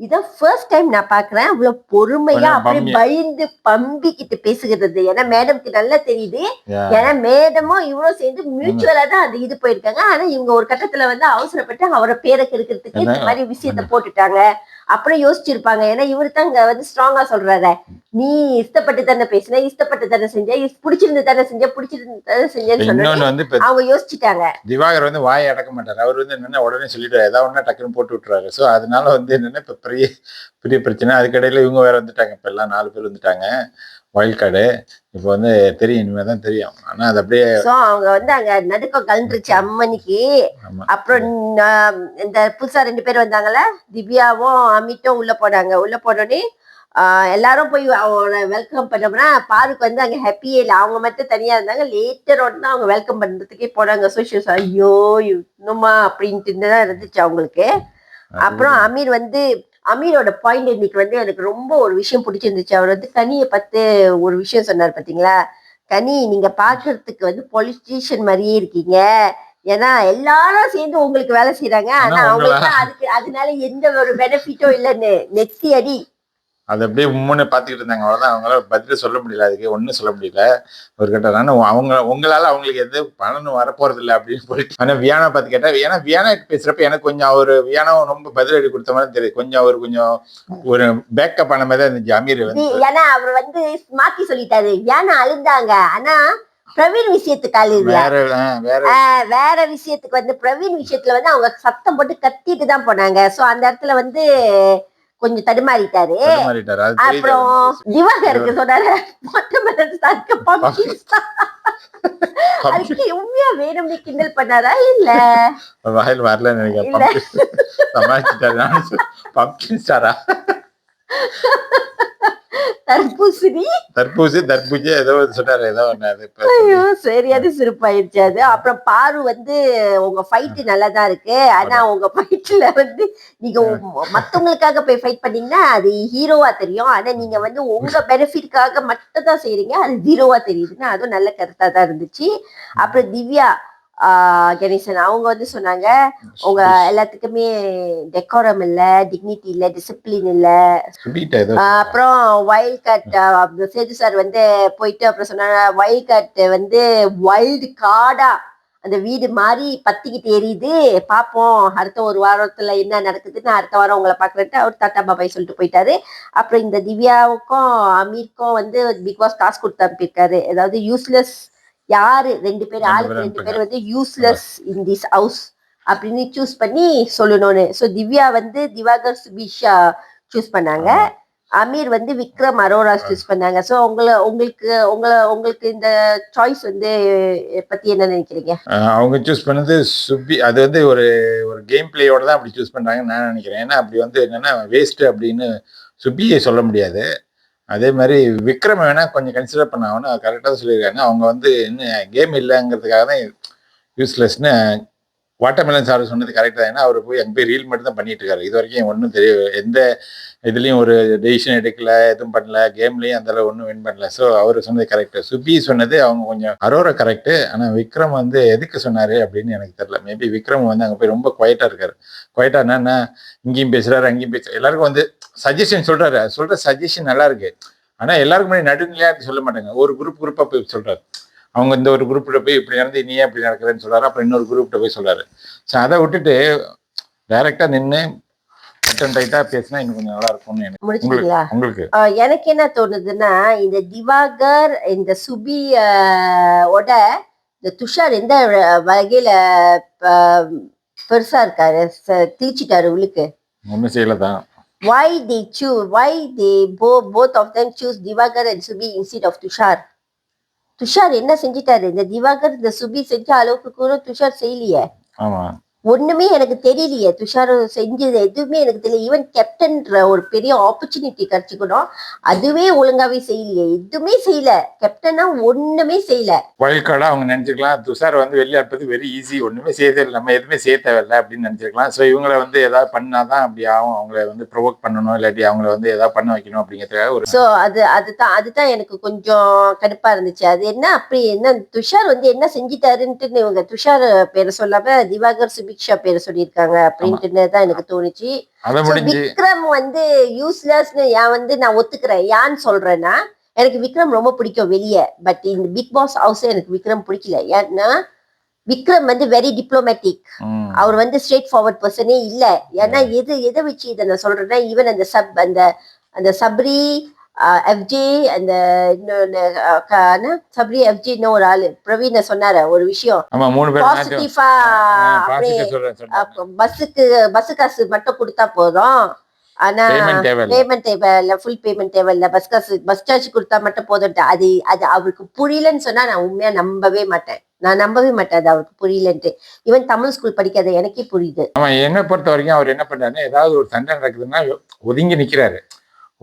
இதான் ஃபர்ஸ்ட் டைம் நான் பாக்குறேன் அவ்வளவு பொறுமையா கொஞ்சம் அப்படி பம்மியா. பயந்து பம்பிக்கிட்டு பேசுகிறது ஏன்னா மேடம்க்கு நல்லா தெரியுது. ஏன்னா மேடமும் இவரும் சேர்ந்து மியூச்சுவலா தான் அந்த இது போயிருக்காங்க ஆனா இவங்க ஒரு கட்டத்துல வந்து அவசரப்பட்டு அவரை பேரை கெடுக்கிறதுக்கு இந்த. மாதிரி விஷயத்த போட்டுட்டாங்க அப்புறம் யோசிச்சிருப்பாங்க. ஏன்னா இவரு தான் இங்க வந்து ஸ்ட்ராங்கா சொல்றாரு. நீ இஷ்டப்பட்டு தானே பேசின இஷ்டப்பட்டு தானே செஞ்ச பிடிச்சிருந்து தானே செஞ்ச பிடிச்சிருந்து தானே செஞ்சேன்னு இப்ப அவங்க யோசிச்சுட்டாங்க. திவாகர் வந்து வாயை அடக்க மாட்டாரு. அவர் வந்து என்னன்னா உடனே சொல்லிடுவாரு ஏதாவது ஒண்ணா டக்குன்னு போட்டு விட்டுறாரு. சோ அதனால வந்து என்னன்னா இப்ப பெரிய பெரிய பிரச்சனை. அதுக்கடையில இவங்க வேற வந்துட்டாங்க. இப்ப எல்லாம் நாலு பேர் வந்துட்டாங்க. வயல் கார்டு இப்போ வந்து தெரியும் இனிமேதான் தெரியும். ஆனா அது அப்படியே சோ அவங்க வந்து அங்க நடுக்கம் கலந்துருச்சு அம்மனிக்கு. அப்புறம் இந்த புதுசா ரெண்டு பேர் வந்தாங்கல்ல திவ்யாவும் அமித்தும் உள்ள போனாங்க. உள்ள போனோடனே எல்லாரும் போய் அவங்கள வெல்கம் பண்ணோம்னா பாருக்கு வந்து அங்க ஹாப்பியே இல்லை. அவங்க மட்டும் தனியா இருந்தாங்க. லேட்டர் ஒன் தான் அவங்க வெல்கம் பண்றதுக்கே போனாங்க சோஷியல் ஐயோ இன்னுமா? அப்படின்ட்டு தான் இருந்துச்சு அவங்களுக்கு. அப்புறம் அமீர் வந்து அமீரோட பாயிண்ட் இன்னைக்கு வந்து எனக்கு ரொம்ப ஒரு விஷயம் பிடிச்சிருந்துச்சு. அவர் வந்து கனியை பார்த்து ஒரு விஷயம் சொன்னார் பாத்தீங்களா? கனி நீங்க பாக்குறதுக்கு வந்து பொலிட்டீஷியன் மாதிரியே இருக்கீங்க. ஏன்னா எல்லாரும் சேர்ந்து உங்களுக்கு வேலை செய்யறாங்க ஆனா ஆனா அவங்களுக்கு அதுக்கு அதனால எந்த ஒரு பெனிஃபிட்டும் இல்லைன்னு. நெத்தி அடி அது அப்படியே உம்முன்னு பார்த்துக்கிட்டு இருந்தாங்க. அவ்வளோதான் அவங்களால பதில் சொல்ல முடியல. அதுக்கு ஒன்றும் சொல்ல முடியல. ஒரு கட்டம் ஆனால் அவங்க உங்களால அவங்களுக்கு எது பலனும் வரப்போறது இல்லை அப்படின்னு சொல்லிட்டு ஆனால் வியானா பார்த்து கேட்டா ஏன்னா வியானா பேசுறப்ப எனக்கு கொஞ்சம் அவர் வியானாவும் ரொம்ப பதிலடி கொடுத்த மாதிரி தெரியுது. கொஞ்சம் அவர் கொஞ்சம் ஒரு பேக்கப் ஆன மாதிரி தான் இருந்துச்சு. அமீர் வந்து. ஏன்னா அவர் வந்து மாத்தி சொல்லிட்டாரு. ஏன்னா அழுந்தாங்க. ஆனா பிரவீன் விஷயத்துக்கு வேற ஆஹ் வேற விஷயத்துக்கு வந்து பிரவீன் விஷயத்துல வந்து அவங்க சத்தம் போட்டு கத்திட்டு தான் போனாங்க. சோ அந்த இடத்துல வந்து கொஞ்சம் தடுமாறிட்டாரு. அப்புறம் திவாகருக்கு சொன்னாரு. அதுக்கு உண்மையா வேணும்னு கிண்டல் பண்ணாரா? இல்ல. வாயில் வரலன்னு நினைக்கிறேன். பம்கின் ஸ்டாரா தர்பூசணி. தர்பூசி தர்பூஜி ஏதோ சொன்னாரு ஏதோ அது ஐயோ சரியான சிறப்பாயிருச்சு அது. அப்புறம் பாரு வந்து உங்க ஃபைட் நல்லா தான் இருக்கு. ஆனா உங்க ஃபைட்ல வந்து நீங்க மத்தவங்களுக்காக போய் ஃபைட் பண்ணீங்கன்னா அது ஹீரோவா தெரியும். ஆனா நீங்க வந்து உங்க பெனிஃபிட்காக மட்டும் தான் செய்றீங்க அது ஜீரோவா தெரியுதுன்னா அதுவும் நல்ல கருத்தா தான் இருந்துச்சு. அப்புறம் திவ்யா கணேசன் அவங்க வந்து சொன்னாங்க உங்க எல்லாத்துக்குமே டெக்கோரம் இல்ல டிக்னிட்டி இல்ல டிசிப்ளின் இல்ல. அப்புறம் வைல்ட் கட் சேது சார் வந்து போயிட்டு அப்புறம் சொன்னாங்க வைல்ட் கட் வந்து வைல்டு காடா அந்த வீடு மாதிரி பத்திக்கிட்டு எரியுது. பார்ப்போம் அடுத்த ஒரு வாரத்துல என்ன நடக்குதுன்னு அடுத்த வாரம் உங்களை பாக்குறேன்ட்டு அவர் டாட்டா பாபாய் சொல்லிட்டு போயிட்டாரு. அப்புறம் இந்த திவ்யாவுக்கும் அமீருக்கும் வந்து பிக் பாஸ் டாஸ்க் கொடுத்து அனுப்பியிருக்காரு. அதாவது யூஸ்லெஸ் யாரு ரெண்டு பேர் ஆளுக்கு ரெண்டு பேர் வந்து யூஸ்லெஸ் இன் திஸ் ஹவுஸ் அப்படின்னு சூஸ் பண்ணி சொல்லணும்னு. ஸோ திவ்யா வந்து திவாகர் சுபிஷா சூஸ் பண்ணாங்க. அமீர் வந்து விக்ரம் அரோரா சூஸ் பண்ணாங்க. ஸோ உங்களை உங்களுக்கு உங்களை உங்களுக்கு இந்த சாய்ஸ் வந்து பத்தி என்ன நினைக்கிறீங்க? அவங்க சூஸ் பண்ணது சுபி அது வந்து ஒரு ஒரு கேம் பிளேயோட தான் அப்படி சூஸ் பண்றாங்கன்னு நான் நினைக்கிறேன். ஏன்னா அப்படி வந்து என்னன்னா வேஸ்ட் அப்படின்னு சுபியை சொல்ல முடியாது. அதே மாதிரி விக்ரம் வேணா கொஞ்சம் கன்சிடர் பண்ண அவனு கரெக்டாக சொல்லியிருக்காங்க. அவங்க வந்து இன்னும் கேம் இல்லைங்கிறதுக்காக தான் யூஸ்லெஸ்னு வாட்டர்மெலன் சார் சொன்னது கரெக்டாக தான். ஏன்னா அவர் போய் அங்கே போய் ரீல் மட்டும் தான் பண்ணிட்டு இருக்காரு. இது வரைக்கும் ஒன்றும் தெரிய எந்த இதுலேயும் ஒரு டெசிஷன் எடுக்கல எதுவும் பண்ணல கேம்லேயும் அந்த அளவு ஒன்றும் வின் பண்ணல. ஸோ அவர் சொன்னது கரெக்டு சுபி சொன்னது அவங்க கொஞ்சம் அரோரா கரெக்டு ஆனால் விக்ரம் வந்து எதுக்கு சொன்னார் அப்படின்னு எனக்கு தெரியல. மேபி விக்ரம் வந்து அங்கே போய் ரொம்ப குவைட்டாக இருக்கார். குவைட்டாக என்னன்னா இங்கேயும் பேசுகிறாரு அங்கேயும் பேசுறாரு எல்லாருக்கும் வந்து சஜஷன் சொல்கிறாரு சொல்கிற சஜஷன் நல்லா இருக்கு. ஆனா எல்லாருக்கும் முன்னாடி சொல்ல மாட்டாங்க. ஒரு குரூப் குரூப்பாக போய் சொல்கிறார் அவங்க இந்த ஒரு குரூப்பில் போய் இப்படி நடந்து நீ இப்படி நடக்கிறேன்னு சொல்கிறாரு அப்புறம் இன்னொரு குரூப்பிட்ட போய் சொல்கிறாரு ஸோ அதை விட்டுட்டு டைரெக்டாக நின்று டைட்டா பேசினா இன்னும் கொஞ்சம் நல்லா இருக்கும்னு எனக்கு. உங்களுக்கு எனக்கு என்ன தோணுதுன்னா இந்த திவாகர் இந்த சுபி ஓட இந்த துஷார் எந்த வகையில பெருசா இருக்காரு? தீச்சிட்டாரு உள்ளுக்கு. ஒன்றும் செய்யல தான் why they choose why they both both of them choose Divagar and Subi instead of Tushar Tushar என்ன செஞ்சிட்டாரு? இந்த திவாகர் இந்த சுபி செஞ்ச அளவுக்கு கூட துஷார் செய்யலையே. ஆமா. ஒண்ணுமே எனக்கு தெரியலையே. துஷார் செஞ்சது எதுவுமே எனக்கு தெரியல. ஈவன் கேப்டன்ற ஒரு பெரிய ஆப்பர்ச்சுனிட்டி கிடைச்சிக்கணும். அதுவே ஒழுங்காவே செய்யலையே. எதுவுமே செய்யல. கேப்டனா ஒண்ணுமே செய்யல. வைல்ட் கார்டா அவங்க நினைச்சுக்கலாம் துஷார் வந்து வெளியே இருப்பது வெரி ஈஸி ஒண்ணுமே செய்ய நம்ம எதுவுமே செய்ய தேவையில்ல அப்படின்னு நினைச்சிருக்கலாம். ஸோ இவங்கள வந்து ஏதாவது பண்ணாதான் அப்படி ஆகும். அவங்கள வந்து ப்ரொவோக் பண்ணணும். இல்லாட்டி அவங்கள வந்து ஏதாவது பண்ண வைக்கணும் அப்படிங்கிறதுக்காக ஒரு சோ அது அதுதான் அதுதான் எனக்கு கொஞ்சம் கடுப்பா இருந்துச்சு. அது என்ன அப்படி என்ன துஷார் வந்து என்ன செஞ்சிட்டாருன்ட்டு இவங்க துஷார் பேரை சொல்லாம திவாகர் சுபிக்ஷா பேரை சொல்லியிருக்காங்க அப்படின்ட்டு தான் எனக்கு தோணுச்சு. விக்ரம் வந்து யூஸ்லெஸ்னு ஏன் வந்து நான் ஒத்துக்கிறேன். ஏன்னு சொல்றேன்னா எனக்கு விக்ரம் ரொம்ப பிடிக்கும் வெளியே. பட் இந்த பிக் பாஸ் ஹவுஸ் எனக்கு விக்ரம் பிடிக்கல. ஏன்னா விக்ரம் வந்து வெரி டிப்ளமேட்டிக் அவர் வந்து ஸ்ட்ரெயிட் ஃபார்வர்ட் பர்சனே இல்ல. ஏன்னா எது எதை வச்சு இதை நான் சொல்றேன்னா ஈவன் அந்த சப் அந்த அந்த சப்ரி எஃப்ஜே அந்த இன்னொன்னு? சப்ரி எஃப்ஜே இன்னும் ஒரு ஆளு. பிரவீன சொன்னாரு ஒரு விஷயம். பாசிட்டிவா அப்படியே. பஸ்ஸுக்கு பஸ் காசு மட்டும் கொடுத்தா போதும். ஆனா. பேமெண்ட் தேவையில்ல. ஃபுல் பேமெண்ட் தேவையில்ல. பஸ் காசு பஸ் சார்ஜ் கொடுத்தா மட்டும் போதும் அது அது அவருக்கு புரியலன்னு சொன்னா நான் உண்மையா நம்பவே மாட்டேன். நான் நம்பவே மாட்டேன் அது அவருக்கு புரியலன்ட்டு. ஈவன் தமிழ் ஸ்கூல் படிக்காத எனக்கே புரியுது. ஆமா என்னை பொறுத்த வரைக்கும் அவர் என்ன பண்றாருன்னா ஏதாவது ஒரு சண்டை நடக்குதுன்னா ஒதுங்கி நிக்கிறாரு.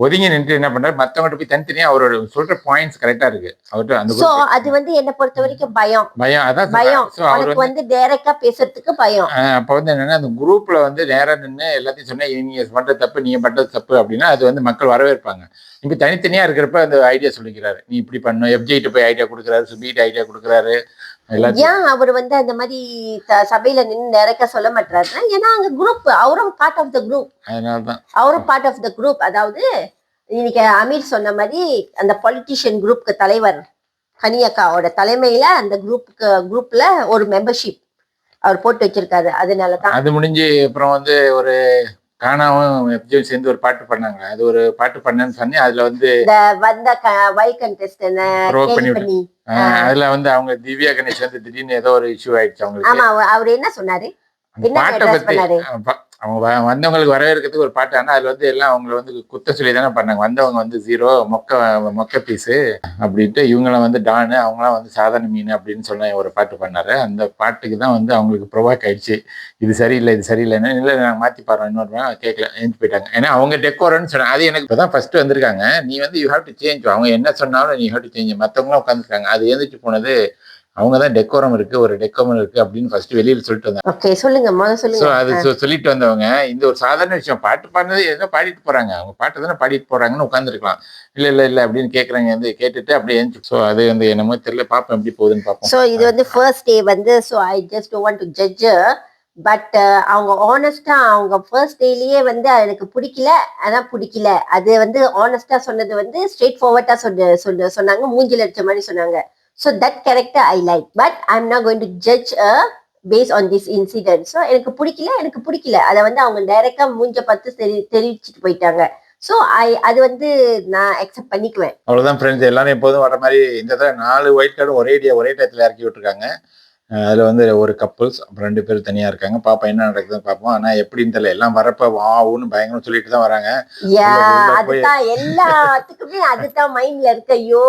ஒதுங்கி நின்று என்ன பண்றாரு? மத்தவங்ககிட்ட போய் தனித்தனியா அவரோட சொல்ற பாயிண்ட்ஸ் கரெக்டா இருக்கு. அவர்கிட்ட அந்த சோ அது வந்து என்ன பொறுத்த வரைக்கும் பயம். பயம் அதான் பயம். ஸோ அவர் அவனுக்கு வந்து டைரக்டா பேசுறதுக்கு பயம். அப்ப வந்து என்னன்னா அந்த குரூப்ல வந்து நேரா நின்று எல்லாத்தையும் சொன்னா நீங்க பண்ற தப்பு நீங்க பண்றது தப்பு? அப்படின்னா அது வந்து மக்கள் வரவேற்பாங்க. இப்ப தனித்தனியா இருக்கிறப்ப அந்த ஐடியா சொல்லிக்கிறாரு. நீ இப்படி பண்ணும் எஃப்ஜிட்டு போய் ஐடியா கொடுக்குறாரு. சுபீட் ஐடியா கொடுக்குறாரு. ஏன் அவர் வந்து அந்த மாதிரி சபையில நின்னு நேரக்கா சொல்ல மாட்டாருன்னா ஏன்னா அங்க குரூப் அவரும் பார்ட் ஆஃப் த குரூப் அதனாலதான். அவரும் பார்ட் ஆஃப் த குரூப் அதாவது இன்னைக்கு அமீர் சொன்ன மாதிரி அந்த பொலிட்டிஷியன் குரூப்க்கு தலைவர் கனியக்காவோட தலைமையில அந்த குரூப்புக்கு குரூப்ல ஒரு மெம்பர்ஷிப் அவர் போட்டு வச்சிருக்காரு. அதனால தான் அது முடிஞ்சு அப்புறம் வந்து ஒரு காணாவும் எப்ஜியும் சேர்ந்து ஒரு பாட்டு பண்ணாங்க அது ஒரு பாட்டு பண்ணேன்னு சொன்னி அதுல வந்து வந்த பண்ணி அதுல வந்து அவங்க திவ்யா கணேஷ் வந்து திடீர்னு ஏதோ ஒரு இஷ்யூ ஆயிடுச்சு அவங்களுக்கு. அவர் என்ன சொன்னாரு? பாட்டை பத்தி அவங்க வ- வந்தவங்களுக்கு வரவேற்கிறதுக்கு ஒரு பாட்டு ஆனால் அதில் வந்து எல்லாம் அவங்கள வந்து குத்த சொல்லி தானே பண்ணாங்க. வந்தவங்க வந்து ஜீரோ மொக்க மொக்க பீஸு அப்படின்ட்டு இவங்களாம் வந்து டானு அவங்களாம் வந்து சாதாரண மீன் அப்படின்னு சொன்ன ஒரு பாட்டு பண்ணார். அந்த பாட்டுக்கு தான் வந்து அவங்களுக்கு ப்ரொவாக் ஆயிடுச்சு. இது சரியில்லை இது சரியில்லைன்னு. இல்லை நான் மாற்றி பாடுறோம் இன்னொரு கேட்கல எழுந்து போயிட்டாங்க. ஏன்னா அவங்க டெக்கோரன்னு சொன்னாங்க. அது எனக்கு இப்போ தான் ஃபஸ்ட்டு வந்திருக்காங்க. நீ வந்து யூ ஹேவ் டு சேஞ்ச் அவங்க என்ன சொன்னாலும் நீ ஹேவ் டு சேஞ்ச் மற்றவங்களும் உட்காந்துருக்காங்க அது எழுந்துட்டு போனது அவங்க தான் டெக்கோரம் இருக்கு ஒரு டெக்கோரம் இருக்கு அப்படின்னு ஃபர்ஸ்ட் வெளியில சொல்லிட்டு வந்தாங்க. சொல்லுங்க ஸோ அது சொல்லிட்டு வந்தவங்க இந்த ஒரு சாதாரண விஷயம் பாட்டு பாடினது ஏதோ பாடிட்டு போறாங்க. அவங்க பாட்டு தானே பாடிட்டு போறாங்கன்னு உட்காந்துருக்கலாம் இல்ல இல்ல இல்ல அப்படின்னு கேக்குறாங்க வந்து கேட்டுட்டு அப்படியே ஸோ அது வந்து என்னமோ தெரியல. பார்ப்போம் எப்படி போகுதுன்னு பார்ப்போம். ஸோ இது வந்து ஃபர்ஸ்ட் டே வந்து so I just want to judge but அவங்க ஆனஸ்டா அவங்க ஃபர்ஸ்ட் டேலயே வந்து எனக்கு பிடிக்கல. அதான் பிடிக்கல. அது வந்து ஆனஸ்டா சொன்னது வந்து ஸ்ட்ரெயிட் ஃபார்வர்டா சொன்ன சொன்னாங்க. மூஞ்சில அடிச்ச மாதிரி சொன்னாங்க. So that character I like but I am not going to judge base on this incident so எனக்கு பிடிக்கல எனக்கு பிடிக்கல. அதை வந்து அவங்க டைரக்டா மூஞ்ச பார்த்து தெரி தெரிவிச்சுட்டு போயிட்டாங்க. ஸோ ஐ அது வந்து நான் அக்செப்ட் பண்ணிக்குவேன். அவ்வளோதான் ஃப்ரெண்ட்ஸ் எல்லாரும் எப்போதும் வர மாதிரி இந்த தடவை நாலு ஒயிட் கார்டு ஒரே டே ஒரே டயத்தில் இறக்கி விட்டுருக்காங்க. அதுல வந்து ஒரு கப்புள்ஸ் அப்புறம் ரெண்டு பேர் தனியா இருக்காங்க. பாப்பா என்ன நடக்குதுன்னு பார்ப்போம் ஆனா எப்படின்னு தெரியல. எல்லாம் வரப்ப வாவுன்னு பயங்கரம் சொல்லிட்டு தான் வராங்க. எல்லாத்துக்குமே அதுதான் மைண்ட்ல இருக்கு. ஐயோ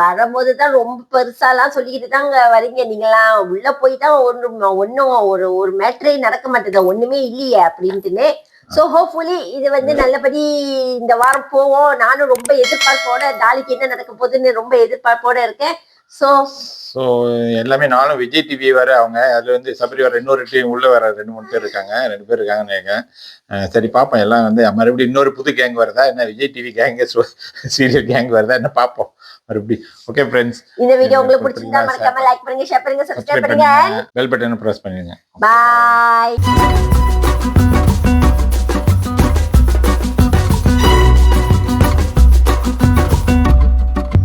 வரும்போது தான் ரொம்ப பெருசாலாம் சொல்லிக்கிட்டு தாங்க வரீங்க நீங்களாம் உள்ள போய் தான் ஒன்று ஒன்றும் ஒரு ஒரு மேட்ரே நடக்க மாட்டேது ஒண்ணுமே இல்லையே அப்படின்ட்டுன்னு. ஸோ ஹோப்ஃபுல்லி இது வந்து நல்லபடி இந்த வாரம் போவோம். நானும் ரொம்ப எதிர்பார்ப்போட நாளைக்கு என்ன நடக்க போகுதுன்னு ரொம்ப எதிர்பார்ப்போட இருக்கேன். ஸோ ஸோ எல்லாமே நானும் விஜய் டிவி வேற அவங்க அதுல வந்து சபரி வர இன்னொரு டீம் உள்ள வேற ரெண்டு மூணு பேர் இருக்காங்க ரெண்டு பேர் இருக்காங்கன்னு சரி பார்ப்போம் எல்லாம் வந்து மறுபடியும் இன்னொரு புது கேங் வருதா? என்ன Vijay TV gang serial gang வருதா? என்ன பார்ப்போம் மறுபடியும். ஓகே ஃப்ரெண்ட்ஸ் இந்த வீடியோ உங்களுக்கு பிடிச்சிருந்தா மறக்காம லைக் பண்ணுங்க ஷேர் பண்ணுங்க சப்ஸ்கிரைப் பண்ணுங்க. பெல் பட்டனை ப்ரெஸ் பண்ணிடுங்க. பாய்